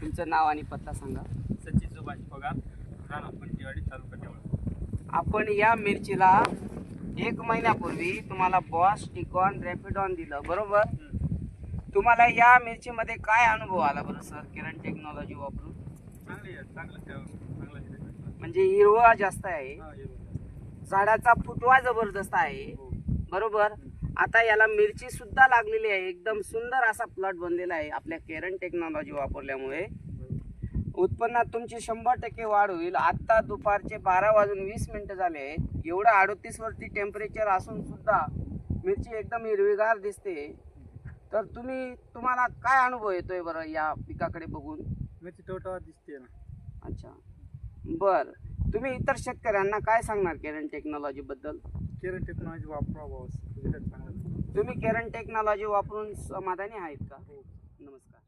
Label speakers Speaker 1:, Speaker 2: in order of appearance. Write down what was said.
Speaker 1: तुमचं नाव आणि पत्ता सांगा.
Speaker 2: सचिन सुभाष पगार राणा पंचवाडी तालुका देवळा
Speaker 1: आपण या मिरचीला एक महिन्यापूर्वी तुम्हाला बॉस टिकॉन रॅपिडॉन दिलं बरोबर? तुम्हाला या मिरचीमध्ये काय अनुभव आला बरं सर किरण टेक्नॉलॉजी वापरून.
Speaker 2: चांगली.
Speaker 1: म्हणजे हिरवा जास्त आहे.
Speaker 2: हा.
Speaker 1: झाडाचा फुटवा जबरदस्त आहे.
Speaker 2: हो.
Speaker 1: बरोबर? आता याला मिरची सुद्धा लागलेली आहे. एकदम सुंदर असा प्लॉट बनलेला आहे. आपल्या केरन टेक्नॉलॉजी वापरल्यामुळे. उत्पन्नात तुमची शंभर टक्के वाढ होईल. आत्ता दुपारचे बारा वाजून वीस मिनिटं झाले आहेत. एवढं अडतीस वरती टेम्परेचर असून सुद्धा मिरची एकदम हिरवीगार दिसते. तर तुम्ही तुम्हाला काय अनुभव येतोय बरं या पिकाकडे बघून?
Speaker 2: मिरची टवटवा दिसते ना.
Speaker 1: अच्छा. बर. तुम्ही इतर शेतकऱ्यांना काय सांगणार केरन टेक्नॉलॉजी बद्दल?
Speaker 2: केरन टेक्नॉलॉजी वापरावं
Speaker 1: तुम्ही केरन टेक्नॉलॉजी वापरून समाधानी आहेत का?
Speaker 2: हो. नमस्कार.